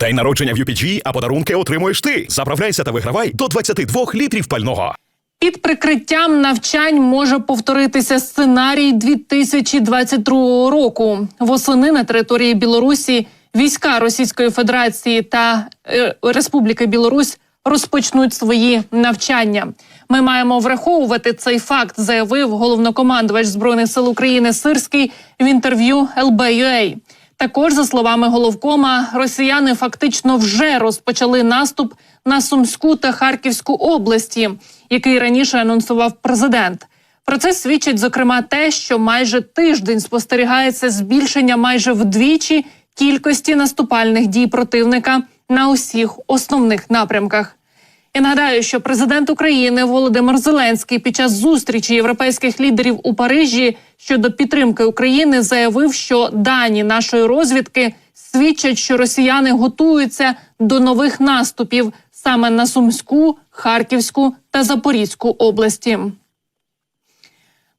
День народження в UPG, а подарунки отримуєш ти. Заправляйся та вигравай до 22 літрів пального. Під прикриттям навчань може повторитися сценарій 2022 року. Восени на території Білорусі війська Російської Федерації та е, Республіки Білорусь розпочнуть свої навчання. Ми маємо враховувати цей факт, заявив головнокомандувач збройних сил України Сирський в інтерв'ю ЛБ.UA. Також, за словами головкома, росіяни фактично вже розпочали наступ на Сумську та Харківську області, який раніше анонсував президент. Про це свідчить зокрема те, що майже тиждень спостерігається збільшення майже вдвічі кількості наступальних дій противника на усіх основних напрямках. Я нагадаю, що президент України Володимир Зеленський під час зустрічі європейських лідерів у Парижі щодо підтримки України заявив, що дані нашої розвідки свідчать, що росіяни готуються до нових наступів саме на Сумську, Харківську та Запорізьку області.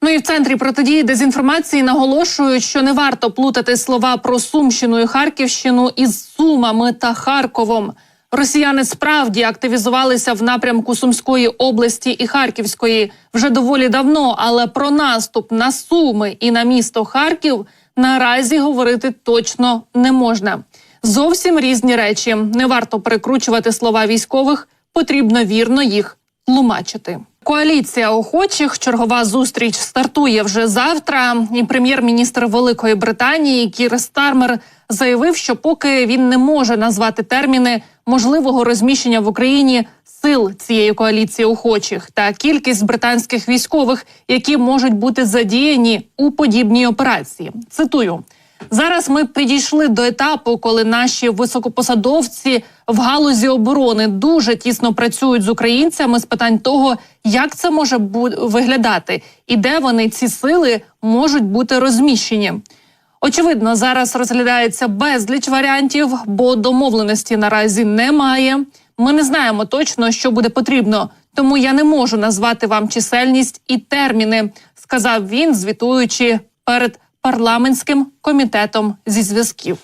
Ну і в центрі протидії дезінформації наголошують, що не варто плутати слова про Сумщину і Харківщину із Сумами та Харковом. Росіяни справді активізувалися в напрямку Сумської області і Харківської вже доволі давно, але про наступ на Суми і на місто Харків наразі говорити точно не можна. Зовсім різні речі. Не варто перекручувати слова військових, потрібно вірно їх тлумачити. Коаліція охочих чергова зустріч стартує вже завтра. І прем'єр-міністр Великої Британії Кір Стармер заявив, що поки він не може назвати терміни можливого розміщення в Україні сил цієї коаліції охочих та кількість британських військових, які можуть бути задіяні у подібній операції. Цитую. Зараз ми підійшли до етапу, коли наші високопосадовці в галузі оборони дуже тісно працюють з українцями з питань того, як це може виглядати, і де вони ці сили можуть бути розміщені. Очевидно, зараз розглядається безліч варіантів, бо домовленості наразі немає. Ми не знаємо точно, що буде потрібно, тому я не можу назвати вам чисельність і терміни, сказав він, звітуючи перед парламентським комітетом зі зв'язків.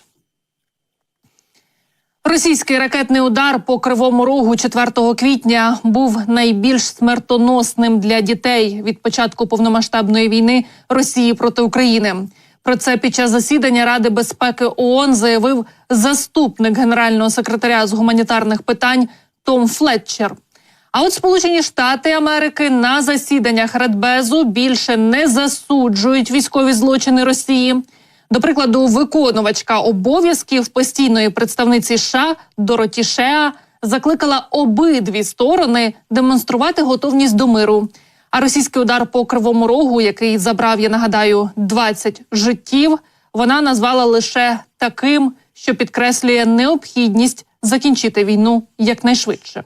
Російський ракетний удар по кривому рогу 4 квітня був найбільш смертоносним для дітей від початку повномасштабної війни Росії проти України. Про це під час засідання Ради безпеки ООН заявив заступник генерального секретаря з гуманітарних питань Том Флетчер. А от Сполучені Штати Америки на засіданнях Радбезу більше не засуджують військові злочини Росії. До прикладу, виконувачка обов'язків постійної представниці США Дороті Шеа закликала обидві сторони демонструвати готовність до миру. А російський удар по кривому рогу, який забрав, я нагадаю, 20 життів, вона назвала лише таким, що підкреслює необхідність закінчити війну якнайшвидше.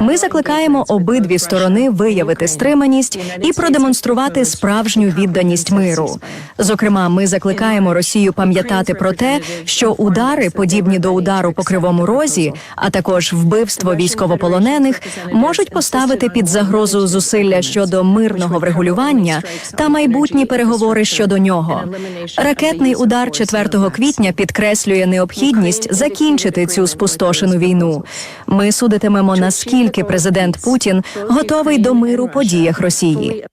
Ми закликаємо обидві сторони виявити стриманість і продемонструвати справжню відданість миру. Зокрема, ми закликаємо Росію пам'ятати про те, що удари, подібні до удару по кривому розі, а також вбивство військовополонених, можуть поставити під загрозу зусилля щодо мирного врегулювання та майбутні переговори щодо нього. Ракетний удар 4 квітня підкреслює необхідність закінчити цю спустошену війну. Ми судитимемо наскільки президент Путін готовий до миру по діях Росії.